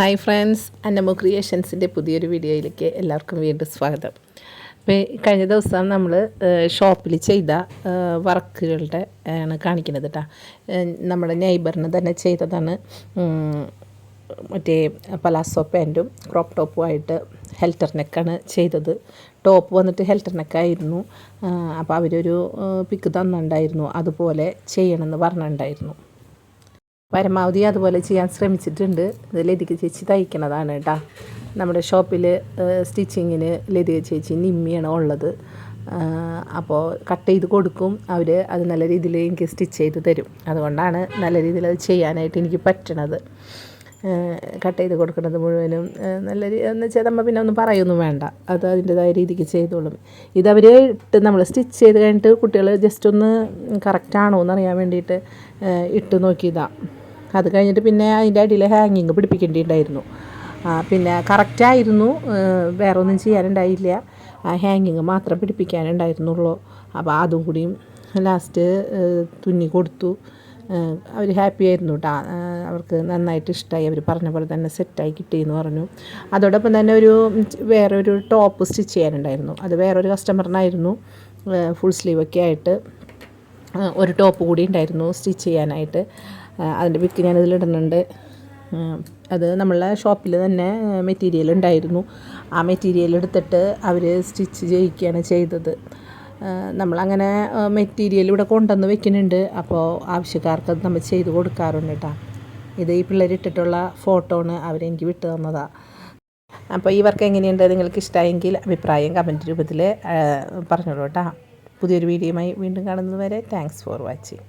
Hi friends അന്നമോ ക്രിയേഷൻസിന്റെ പുതിയൊരു വീഡിയോയിലേക്ക് എല്ലാവർക്കും വീണ്ടും സ്വാഗതം. കഴിഞ്ഞ ദിവസം നമ്മൾ ഷോപ്പിൽ ചെയ്ത വർക്കുകളുടെ ആണ് കാണിക്കുന്നത് കേട്ടോ നമ്മുടെ നെയ്ബറിന് തന്നെ ചെയ്തതാണ് മറ്റേ പലാസോ പാന്റും ക്രോപ്പ് ടോപ്പുമായിട്ട് ഹെൽറ്റർ നെക്കാണ് ചെയ്തത്. ടോപ്പ് വന്നിട്ട് ഹെൽറ്റർ നെക്കായിരുന്നു. അപ്പോൾ അവരൊരു പിക്ക് തന്നിട്ടുണ്ടായിരുന്നു. അതുപോലെ ചെയ്യണമെന്ന് പറഞ്ഞിട്ടുണ്ടായിരുന്നു. പരമാവധി അതുപോലെ ചെയ്യാൻ ശ്രമിച്ചിട്ടുണ്ട്. ഇത് ലതിക ചേച്ചി തയ്ക്കണതാണ് കേട്ടോ. നമ്മുടെ ഷോപ്പിൽ സ്റ്റിച്ചിങ്ങിന് ലതിക ചേച്ചി നിമ്മിയാണ് ഉള്ളത്. അപ്പോൾ കട്ട് ചെയ്ത് കൊടുക്കും. അവർ അത് നല്ല രീതിയിൽ എനിക്ക് സ്റ്റിച്ച് ചെയ്ത് തരും. അതുകൊണ്ടാണ് നല്ല രീതിയിൽ അത് ചെയ്യാനായിട്ട് എനിക്ക് പറ്റണത്. കട്ട് ചെയ്ത് കൊടുക്കുന്നത് മുഴുവനും നല്ല എന്ന് വെച്ചാൽ നമ്മൾ പിന്നെ ഒന്നും പറയൊന്നും വേണ്ട. അത് അതിന്റെതായ രീതിക്ക് ചെയ്തോളും. ഇതവർ ഇട്ട് നമ്മൾ സ്റ്റിച്ച് ചെയ്ത് കഴിഞ്ഞിട്ട് കുട്ടികൾ ജസ്റ്റ് ഒന്ന് കറക്റ്റാണോ എന്നറിയാൻ വേണ്ടിയിട്ട് ഇട്ട് നോക്കിയതാണ് അത് കഴിഞ്ഞിട്ട് പിന്നെ അതിന്റെ അടിയിൽ ഹാങ്ങിങ് പിടിപ്പിക്കേണ്ടിയിട്ടുണ്ടായിരുന്നു. പിന്നെ കറക്റ്റായിരുന്നു വേറെ ഒന്നും ചെയ്യാനുണ്ടായില്ല. ഹാങ്ങിങ് മാത്രം പിടിപ്പിക്കാനുണ്ടായിരുന്നുള്ളൂ. അപ്പോൾ അതും കൂടിയും ലാസ്റ്റ് തുന്നി കൊടുത്തു. അവർ ഹാപ്പി ആയിരുന്നു കേട്ടോ അവർക്ക് നന്നായിട്ട് ഇഷ്ടമായി അവർ പറഞ്ഞ പോലെ തന്നെ സെറ്റായി കിട്ടിയെന്ന് പറഞ്ഞു. അതോടൊപ്പം തന്നെ ഒരു വേറൊരു ടോപ്പ് സ്റ്റിച്ച് ചെയ്യാനുണ്ടായിരുന്നു. അത് വേറൊരു കസ്റ്റമറിനായിരുന്നു ഫുൾ സ്ലീവൊക്കെ ആയിട്ട്. ഒരു ടോപ്പ് കൂടി ഉണ്ടായിരുന്നു സ്റ്റിച്ച് ചെയ്യാനായിട്ട്. അതിന്റെ പിക്ക് ഞാനിതിൽ ഇടുന്നുണ്ട്. അത് നമ്മളെ ഷോപ്പിൽ തന്നെ മെറ്റീരിയൽ ഉണ്ടായിരുന്നു. ആ മെറ്റീരിയൽ എടുത്തിട്ട് അവർ സ്റ്റിച്ച് ചെയ്യിക്കുകയാണ് ചെയ്തത്. നമ്മളങ്ങനെ മെറ്റീരിയൽ ഇവിടെ കൊണ്ടുവന്ന് വെക്കുന്നുണ്ട്. അപ്പോൾ ആവശ്യക്കാർക്ക് അത് നമ്മൾ ചെയ്ത് കൊടുക്കാറുണ്ട് കേട്ടോ. ഇത് ഈ പിള്ളേർ ഇട്ടിട്ടുള്ള ഫോട്ടോ ആണ് അവരെനിക്ക് വിട്ടു തന്നതാണ് അപ്പോൾ ഈ വർക്ക് എങ്ങനെയുണ്ട്? നിങ്ങൾക്ക് ഇഷ്ടമായെങ്കിൽ അഭിപ്രായം കമന്റ് രൂപത്തിൽ പറഞ്ഞോളൂ കേട്ടോ. പുതിയൊരു വീഡിയോയുമായി വീണ്ടും കാണുന്നതുവരെ താങ്ക്സ് ഫോർ വാച്ചിങ്